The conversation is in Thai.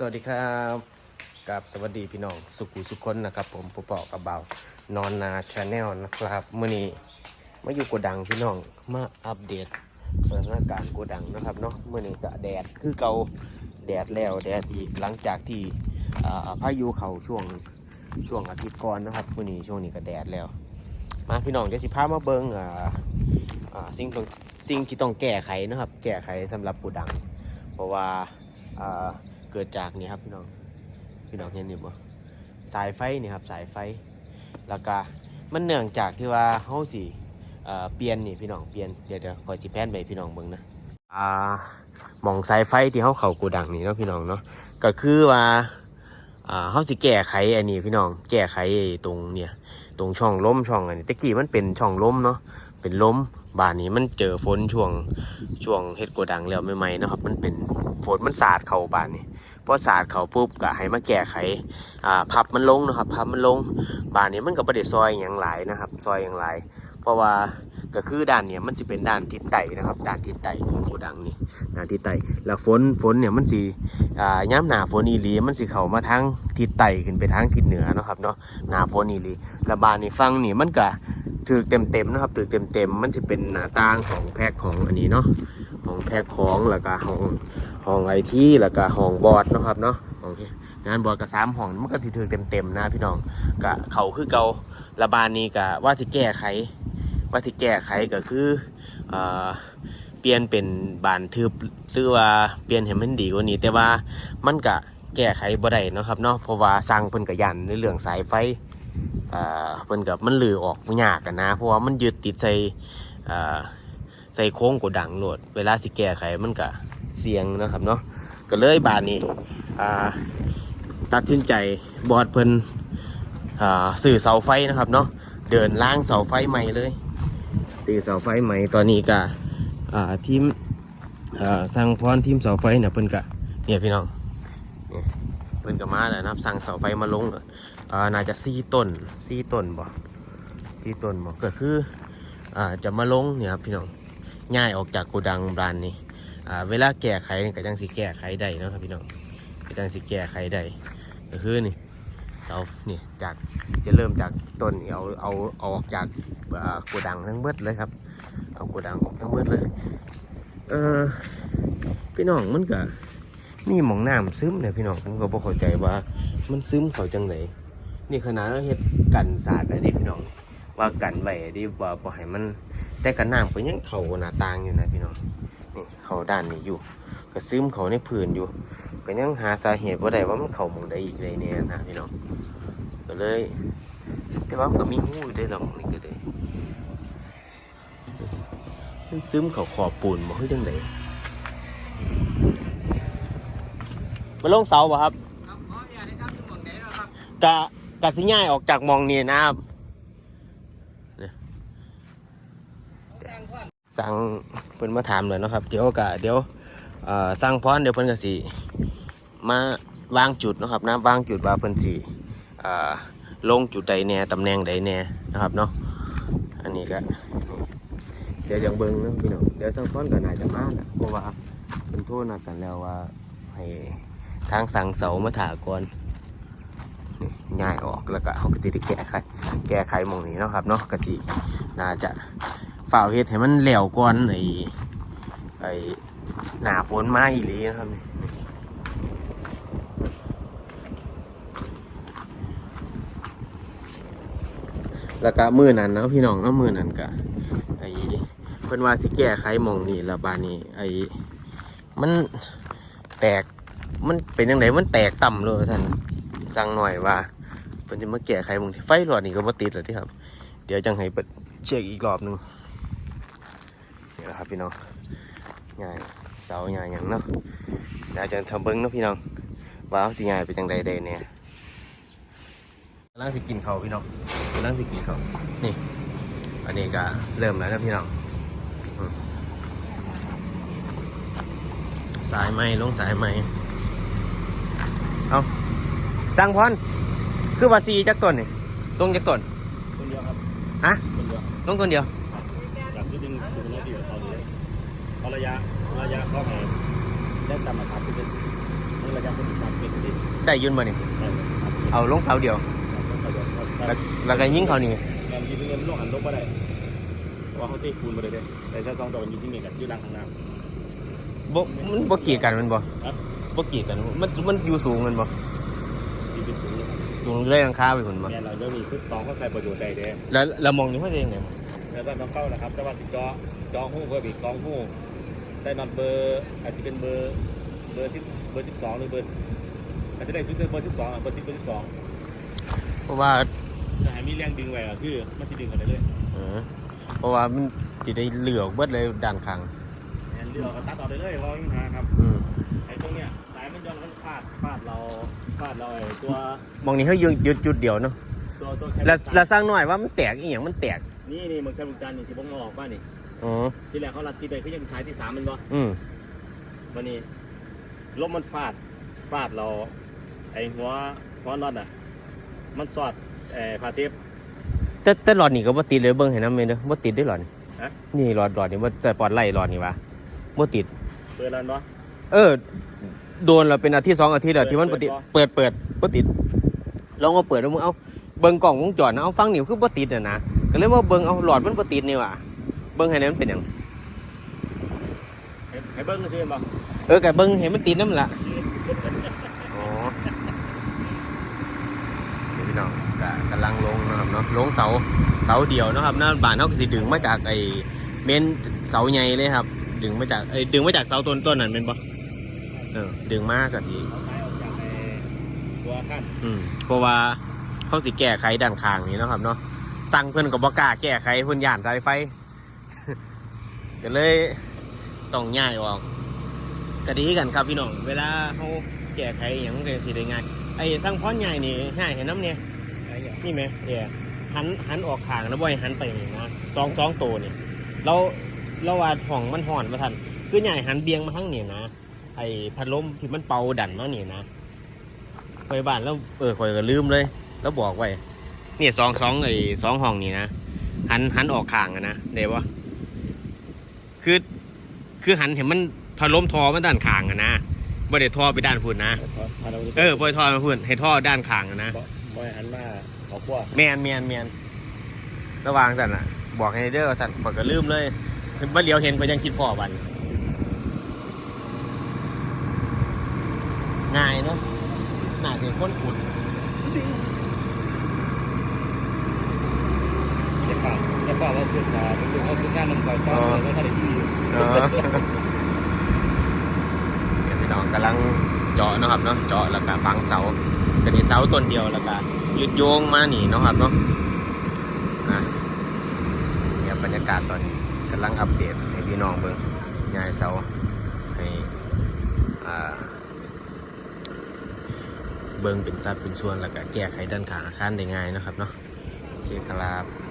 สวัสดีครับกับสวัสดีพี่น้องสุขุสุขคนนะครับ ผมผู้ปอกกระเบานอนนาชาแนลนะครับเมื่อนี้มาอยู่โกดังพี่น้องมาอัปเดตสถานการณ์โกดังนะครับเนาะเมื่อนี้ก็แดดคือเกาแดดแล้วแดดอีกหลังจากที่พายุเข่าช่วงช่วงอาทิตย์ก่อนนะครับเมื่อนี้ช่วงนี้ก็แดดแล้ว มาพี่น้องเดี๋ยวสิพามาเบิงอ่าสิ่งสิ่งที่ต้องแก้ไขนะครับ แก้ไขสำหรับโกดัง เพราะว่าอ่า เกิดจากนี่ครับพี่น้องพี่น้องเห็นนี่บ่สายไฟนี่ครับสายไฟ แล้วก็มันเนื่องจากที่ว่าเฮาสิเอ่อเปลี่ยนนี่พี่น้องเปลี่ยนเดี๋ยวเดี๋ยวคอยสิแพนไปพี่น้องเบิ่งนะอ่าหมองสายไฟที่เฮาเข้าโกดังนี่เนาะพี่น้องเนาะก็คือว่าอ่าเฮาสิแก้ไขอันนี้พี่น้องแก้ไขตรงเนี่ยตรงช่องล้มช่องอันนี้ตะกี้มันเป็นช่องล้มเนาะ เป็นล้มบานนี้มันเจอฝนช่วงช่วงเฮ็ดโกดังแล้วใหม่ๆนะครับ มันเป็นฝนมันสาดเข้าบานนี้พอสาดเขาปุ๊บก็ให้มาแก้ไขอ่าพับมันลงนะครับพับมันลงบานนี้มันก็บ่ได้ซอยอย่างหลายนะครับ ซอยอย่างหลาย เพราะว่าก็คือด้านเนี้ยมันจะเป็นด้านทิศใต้นะครับด้านทิศใต้ของโกดังนี่ด้านทิศใต้แล้วฝนฝนเนี่ยมันสิอ่าย้ำหนาฝนอีหลีมันสิเข้ามาทางทิศใต้ขึ้นไปทางทิศเหนือนะครับเนาะหนาฝนอีหลีแล้วบานนี้ฟังนี่มันก็ ถือเต็มเต็มๆนะครับถือเต็มเต็มๆมันจะเป็นหน้าต่างของแพ็คของอันนี้เนาะของแพ็คของแล้วก็ของห้องไอทีแล้วก็ห้องบอร์ดนะครับเนาะโอเคงานบอร์ดกับสามห้องมันก็ถือเต็มๆนะพี่น้องกะเขาคือเการะบานนี้กะว่าที่แก้ไข ว่าที่แก้ไขก็คือเอ่อเปลี่ยนเป็นบานทึบหรือว่าเปลี่ยนให้มันดีกว่านี้ แต่ว่ามันกะแก้ไขบ่ได้นะครับเนาะเพราะว่าสร้างเพิ่นกะยันในเรื่องสายไฟ อ่อเพิ่นกับมันลือออกบ่ยากกันนะ เพราะว่ามันยึดติดใส่อ่อใส่โค้งกดดังโหลด เวลาสิแก้ไขมันกะเสียงนะครับเนาะก็เลยบานนี้อ่าตัดสินใจบอดเพิ่นอ่าสื่อเสาไฟนะครับเนาะเดินล่างเสาไฟใหม่เลยสื่อเสาไฟใหม่ตอนนี้ก็อ่าทีมอ่าสั่งพรทีมเสาไฟเนี่ยเพิ่นก็เนี่ยพี่น้องเพิ่นก็มาแล้วนะครับสั่งเสาไฟมาลง อ่าน่าจะสี่ต้นสี่ต้นบ่สี่ต้นบ่ก็คืออ่าจะมาลงเนี่ยครับพี่น้องง่ายออกจากโกดังบรานนี้อ่าเวลาแก้ไข่ก็จังสิแก้ไขได้นะครับพี่น้องก็จังสิแก้ไขได้ก็คือนี่เสานี่จากจะเริ่มจากต้นเอาเอาเอาออกจากโกดังทั้งเบิดเลยครับ เอาโกดังออกทั้งเบิดเลยเออพี่น้องมันก็นี่หมองน้ำซึมเนี่ยพี่น้องผมก็บ่เข้าใจว่ามันซึมเขาจังไหน นี่ขนาดเราเฮ็ดกันสาดได้ดิพี่น้อง ว่ากันไว้ดิว่าบ่ให้มัน แต่กันน้ำก็ยังเข้าหน้าต่างอยู่นะพี่น้องนี่เขาด้านนี้อยู่ ก็ซึมเขาในพื้นอยู่ ก็ยังหาสาเหตุว่าได้ว่ามันเขาหมองใดอีกเลยเนี่ยนะพี่น้องก็เลย แต่ว่ามันก็มีหูอยู่ได้หรอกนี่ก็เลยมันซึมเขาขอบปูนบ่เฮ้ยจังไดมาลงเสาบ่ครับกะ กะสิง่ายออกจากมองนี่นะครับสั่งเพิ่นมาถามเลยนะครับ เดี๋ยวกะเดี๋ยวเอ่อสั่งพรเดี๋ยวเพิ่นก็สิมาวางจุดนะครับนะวางจุดว่าเพิ่นสิลงจุดใดแน่ตำแหน่งใดแน่นะครับเนาะอันนี้ก็เดี๋ยวยังเบิ่งนะพี่น้องเดี๋ยวสั่งพรก็น่าจะมาน่ะเพราะว่าเพิ่นโทรนัดกันแล้วว่าให้ทางสั่งเสามาถาก่อน ย้ายออกแล้วก็เขาก็สิได้แก้ไขแก้ไขมองนี้เนาะครับเนาะก็สิน่าจะฝ่าวเฮ็ดให้มันเหลวก่อนไอ้ไอ้หนาฝนมาอีหลีนะครับนี่แล้วก็มือนั้นนะพี่น้องเนาะมือนั้นก็ไอ้เพิ่นว่าสิแก้ไขมองนี่ละบาดนี้ไอ้มันแตกมันเป็นยังไงมันแตกต่ำเลยท่านสั่งหน่อยว่า เพิ่นจะมาแก้ไขมองทีไฟหลอดนี่ก็บ่ติดแล้วที่ครับ เดี๋ยวจังให้เปิดเช็คอีกรอบหนึงนี่แหละครับพี่น้องง่ายเสาง่ายอย่างเนาะเดี๋ยวจะทำเบิ้งเนาะพี่น้องว่าเขาสิง่ายไปจังใดใดเนี่ยกำลังสิกินเขาพี่น้องกำลังสิกินเขานี่ อันนี้ก็เริ่มแล้วนะพี่น้องสายไม้ลงสายไม้เอาสั่งพร คือว่าซีจักต้นนี่ลงจักต้นคนเดียวครับฮะคนเดียวลงต้นเดียวจากที่ดึงถึงน้อยที่เขาเลยเอาระยะระยะเข้ามาได้ต่ำมาสามสิบเซนนี่ระยะคนสามสิบที่ได้ยืนมานี่ได้เลยสามสิบเอาลงเสาเดียวแล้วแล้วก็ยิงเขานี่งานยิงเงินลงหันลงมาได้เพราะว่าเขาตีคูณมาเลยเด้แต่ถ้าสองตัวยิงที่มีกันยืดดังข้างหน้าบ่มันบ่กีดกันแมันบ่ครับบ่กีดกันมันมันอยู่สูงแมันบ่ที่เป็นสูง เลยสูงเลยหลังคาไปพุ่นบ่เนี่ยเราเรื่องนี้คือสองเขาใส่ประโยชน์ได้เด้แล้วแล้วมองนี่ว่าจะยังไงบ่แล้วก็น้องเข้านะครับ แต่ว่าสิจอจอหูเพิ่มอีกสองหูใส่น็อตเบอร์อาจจะเป็นเบอร์เบอร์สิบเบอร์สิบสองหรือเบอร์อาจจะได้ชุดเบอร์สิบสองเบอร์สิบเบอร์สิบสองเพราะว่าแต่ให้มีแรงดึงไว้อะคือมันจะดึงกันได้เลยเออเพราะว่ามันสิได้เหลือออกเบิดเลยด้านข้างแอนเลือกก็ตัดออกได้เลยเพราะยังหาครับอืมไอ้ตรงเนี้ยสายมันย้อนมันฟาดฟาดเรา ฟาดเราไอ้ตัวมองนี่เฮายืนหยุดจุดเดียวเนาะตัวตัวแคแล้วแล้วสร้างหน่อยว่ามันแตกอีหยังมันแตกนี่นี่มันแคปการนี่ที่ผมเอาออกบ้านนี่อ๋อที่แรกเขารัดที่ไปเขายังสายที่สามมันบ่อืมวันนี้ลมมันฟาดฟาดเราไอ้หัวหัวน็อตอะ มันสอดเอ่อผ้าเทป แต่แต่หลอดนี่ก็บ่ติดเลยเบิ่งให้นำแม่เด้อบ่ติดด้อหลอดนี่ฮะ นี่หลอดหลอดนี่บ่จะปลอดไล่หลอดนี่วะบ่ติด เปิดแล้วเนาะเออ โดนเราเป็นอาทิตย์สองอาทิตย์แล้วที่มันบ่ติดเปิดเปิดบ่ติดลองมาเปิดแล้วมึงเอาเบิ่งกล่องวงจรนะเอาฟังนิ้วคือบ่ติดน่ะนะก็เลยว่าเบิ่งเอาหลอดมันบ่ติดนี่ว่ะเบิ่งให้แน่มันเป็นหยังให้ให้เบิ้งก็ซื้อบ่เออก็เบิ่งให้มันติดนำล่ะอ๋อนี่พี่น้องก็กำลังลงนะครับเนาะลงเสาเสาเดียวนะครับหน้าบ้านเฮาก็สิดึงมาจากไอ้เมนเสาใหญ่เลยครับ ดึงมาจากเอ้ยดึงมาจากเสาต้นต้นนั่นเป็นบ่ เออ ดึงมากสิเอาสายออกจากไอ้ตัวขั้นอืมเพราะว่าเขาสิแก้ไขด้านข้างนี้เนาะครับเนาะสั่งเพิ่นก็บ่กล้าแก้ไขเพิ่นย่านสายไฟ ก็เลยต้องย้ายออกก็ดีกันครับพี่น้องเวลาเขาแก้ไขอหย่างมันก็สิได้ง่ายไอ้สั่งพรใหญ่นี่ง่ายเห็นน้ำเนี่ยนี่ยนี่ไหมเดี๋ยหันหันออกข้างนะบ่อยหันไปนี่นะสองสองตัวนี่เราเราว่าห้องมันห่อนมาทันคือใหญ่หันเบียงมาทั้งนี่นะ ไอ้พัดลมที่มันเป่าดันมานี่นะไปบ้านแล้วเออคอยก็ลืมเลย แล้วบอกไว้เนี่ยสองสองไอ้สองห้องนี่นะหันหันออกข้างอะนะเดี๋ยววะคือคือหันเห็นมันพอล้มทอมันด้านข้างอะนะบ่ได้ทอไปด้านพุ่นนะพาเราเออบ่ได้ทอมาพุ่นให้ทอด้านข้างอะนะบ่บ่ให้หันมาเขาขั้วแมนแมนแมนระวางสันน่ะ บอกให้เด้อสันผมก็ลืมเลยมาเลียวเห็นก็ยังคิดพ่อวัน ง่ายเนาะหน่าจะคนขุดจะฝากจะฝากว่าคือขาเป็นเขาคืองานนำก่อสร้างแล้วถ้าได้ที่ยูเนาะเดี๋ยวพี่น้องกำลังเจาะนะครับเนาะเจาะแล้วก็ฝังเสากระดิ่เสาต้นเดียวแล้วก็ยืดโยงมาหนีเนาะครับเนาะนะเดี๋ยบรรยากาศตอนนี้กำลังอัปเดตให้พี่น้องเบิ่งง่ายเสาให้อ่า เบิ่งเป็นสัดเป็นส่วนแล้วก็แก้ไขด้านขาข้าคารได้ง่ายนะครับเนาะโอเคครับ